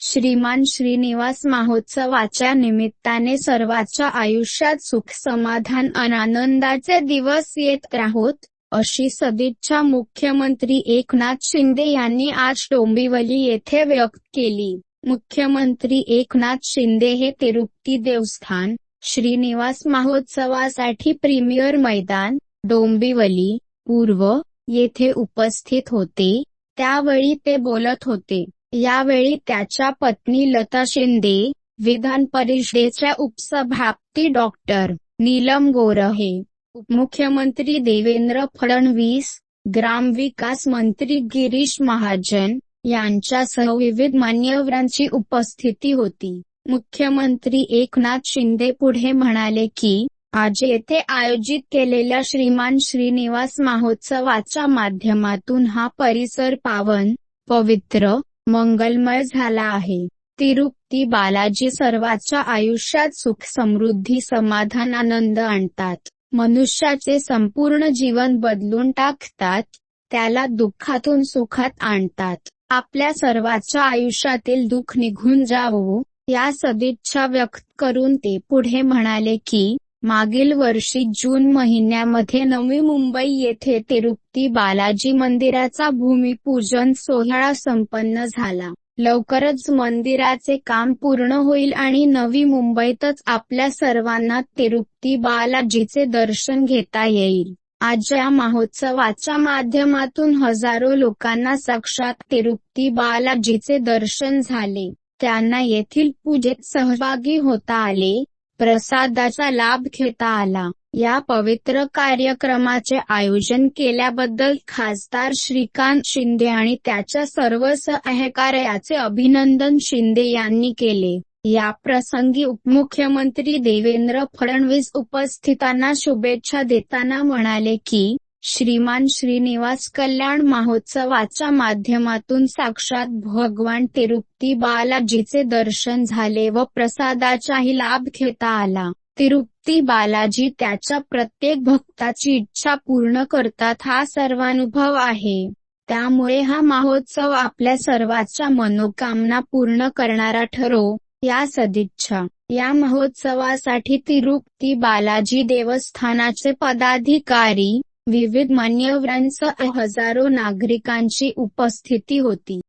श्रीमान श्रीनिवास महोत्सवाच्या निमित्ताने सर्वांच्या आयुष्यात सुख समाधान आनंदाचे दिवस येत राहोत अशी सदिच्छा मुख्यमंत्री एकनाथ शिंदे यांनी आज डोंबिवली येथे व्यक्त केली. मुख्यमंत्री एकनाथ शिंदे हे तिरुपती देवस्थान श्रीनिवास महोत्सवासाठी प्रीमियर मैदान डोंबिवली पूर्व येथे उपस्थित होते. त्यावेळी ते बोलत होते. यावेळी त्याच्या पत्नी लता शिंदे विधान परिषदेच्या उपसभापती डॉक्टर नीलम गोरहे उपमुख्यमंत्री देवेंद्र फडणवीस ग्रामविकास मंत्री गिरीश महाजन यांच्यासह विविध मान्यवरांची उपस्थिती होती. मुख्यमंत्री एकनाथ शिंदे पुढे म्हणाले की आज येथे आयोजित केलेल्या श्रीमान श्रीनिवास महोत्सवाच्या माध्यमातून हा परिसर पावन पवित्र मंगलमय झाला आहे. तिरुपती बालाजी सर्वाच्या आयुष्यात सुख समृद्धी समाधान आनंद आणतात. मनुष्याचे संपूर्ण जीवन बदलून टाकतात त्याला दुःखातून सुखात आणतात. आपल्या सर्वांच्या आयुष्यातील दुःख निघून जावो या सदिच्छा व्यक्त करून ते पुढे म्हणाले की मागील वर्षी जून महिन्यामध्ये नवी मुंबई येथे तिरुपती बालाजी मंदिराचा भूमिपूजन सोहळा संपन्न झाला. लवकरच मंदिराचे काम पूर्ण होईल आणि नवी मुंबईतच आपल्या सर्वांना तिरुपती बालाजीचे दर्शन घेता येईल. आज या महोत्सवाच्या माध्यमातून हजारो लोकांना साक्षात तिरुपती बालाजीचे दर्शन झाले. त्यांना येथील पूजेत सहभागी होता आले. प्रसादाचा लाभ घेता आला. या पवित्र कार्यक्रमाचे आयोजन केल्याबद्दल खासदार श्रीकांत शिंदे आणि त्याच्या सर्व सहकार्याचे अभिनंदन शिंदे यांनी केले. या प्रसंगी उपमुख्यमंत्री देवेंद्र फडणवीस उपस्थितांना शुभेच्छा देताना म्हणाले की श्रीमान श्रीनिवास कल्याण महोत्सवाच्या माध्यमातून साक्षात भगवान तिरुपती बालाजीचे दर्शन झाले व प्रसादाचाही लाभ घेता आला. तिरुपती बालाजी त्याच्या प्रत्येक भक्ताची इच्छा पूर्ण करतात हा सर्वानुभव आहे. त्यामुळे हा महोत्सव आपल्या सर्वांच्या मनोकामना पूर्ण करणारा ठरो या सदिच्छा. या महोत्सवासाठी तिरुपती बालाजी देवस्थानाचे पदाधिकारी विविध मान्यवरांसह हजारो नागरिकांची उपस्थिती होती.